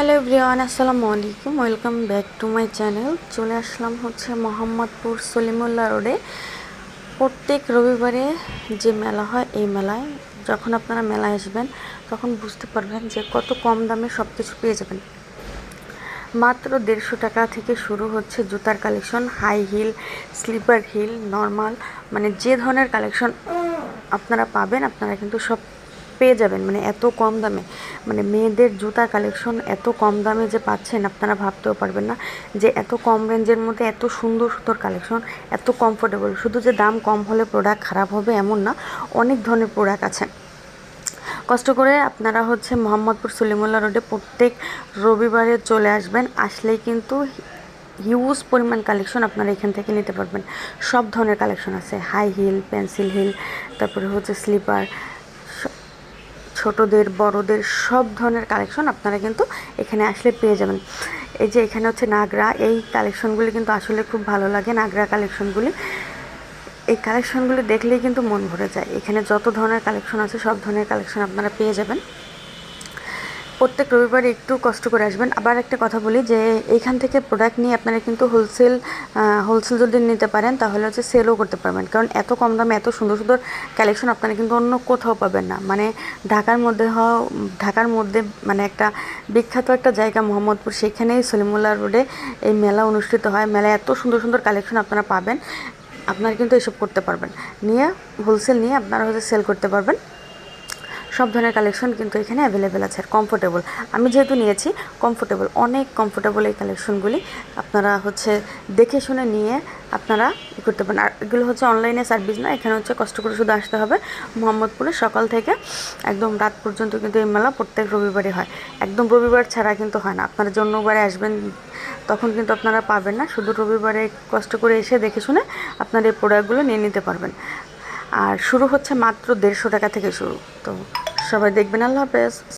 Hello everyone, আসসালামু আলাইকুম। Welcome back to my channel চলে আসলাম হচ্ছে মোহাম্মদপুর সলিমুল্লাহ রোডে। প্রত্যেক রবিবারে যে মেলা হয়, এই মেলায় যখন আপনারা মেলায় আসবেন, তখন বুঝতে পারবেন যে কত কম দামে সব কিছু পেয়ে যাবেন। মাত্র দেড়শো টাকা থেকে শুরু হচ্ছে জুতার collection high heel slipper heel normal মানে যে ধরনের কালেকশন আপনারা পাবেন, আপনারা কিন্তু সব পেয়ে যাবেন। মানে এত কম দামে মানে মেয়েদের জুতা কালেকশন এত কম দামে যে পাচ্ছেন আপনারা ভাবতেও পারবেন না যে এত কম রেঞ্জের মধ্যে এত সুন্দর সুন্দর কালেকশন এত কমফোর্টেবল শুধু যে দাম কম হলে প্রোডাক্ট খারাপ হবে এমন না, অনেক ধরনের প্রোডাক্ট আছে। কষ্ট করে আপনারা হচ্ছে মোহাম্মদপুর সলিমুল্লাহ রোডে প্রত্যেক রবিবারে চলে আসবেন, আসলেই কিন্তু হিউজ পরিমাণ কালেকশন আপনারা এখান থেকে নিতে পারবেন। সব ধরনের কালেকশন আছে হাই হিল পেন্সিল হিল তারপরে হচ্ছে স্লিপার ছোটদের, বড়দের সব ধরনের কালেকশন আপনারা কিন্তু এখানে আসলে পেয়ে যাবেন। এই যে এখানে হচ্ছে নাগরা, এই কালেকশনগুলি কিন্তু আসলে খুব ভালো লাগে, নাগরা কালেকশনগুলি এই কালেকশনগুলি দেখলেই কিন্তু মন ভরে যায়। এখানে যত ধরনের কালেকশন আছে, সব ধরনের কালেকশন আপনারা পেয়ে যাবেন। প্রত্যেক রবিবার একটু কষ্ট করে আসবেন। আবার একটা কথা বলি যে, এইখান থেকে প্রোডাক্ট নিয়ে আপনারা কিন্তু হোলসেল হোলসেল যদি নিতে পারেন, তাহলে হচ্ছে সেলও করতে পারবেন। কারণ এত কম দামে এত সুন্দর সুন্দর কালেকশন আপনারা কিন্তু অন্য কোথাও পাবেন না। মানে ঢাকার মধ্যে হওয়া, ঢাকার মধ্যে মানে একটা বিখ্যাত একটা জায়গা মোহাম্মদপুর, সেখানেই সলিমুল্লাহ রোডে এই মেলা অনুষ্ঠিত হয়। মেলায় এত সুন্দর সুন্দর কালেকশন আপনারা পাবেন। আপনারা কিন্তু এসব করতে পারবেন। নিয়ে হোলসেল নিয়ে আপনারা হচ্ছে সেল করতে পারবেন। সব ধরনের কালেকশন কিন্তু এখানে অ্যাভেলেবেল আছে, আর কমফোর্টেবল আমি যেহেতু নিয়েছি কমফোর্টেবল অনেক কমফোর্টেবল এই কালেকশনগুলি আপনারা হচ্ছে দেখে শুনে নিয়ে আপনারা ই করতে পারেন। আর এগুলো হচ্ছে অনলাইনে সার্ভিস না, এখানে হচ্ছে কষ্ট করে শুধু আসতে হবে। মোহাম্মদপুরে সকাল থেকে একদম রাত পর্যন্ত কিন্তু এই মেলা প্রত্যেক রবিবারে হয়। একদম রবিবার ছাড়া কিন্তু হয় না। আপনারা যে অন্যবারে আসবেন, তখন কিন্তু আপনারা পাবেন না। শুধু রবিবারে কষ্ট করে এসে দেখে শুনে আপনারা এই প্রোডাক্টগুলো নিয়ে নিতে পারবেন। আর শুরু হচ্ছে মাত্র দেড়শো টাকা থেকে শুরু। তো সবাই দেখবেন আল্লাহ হাফেজ।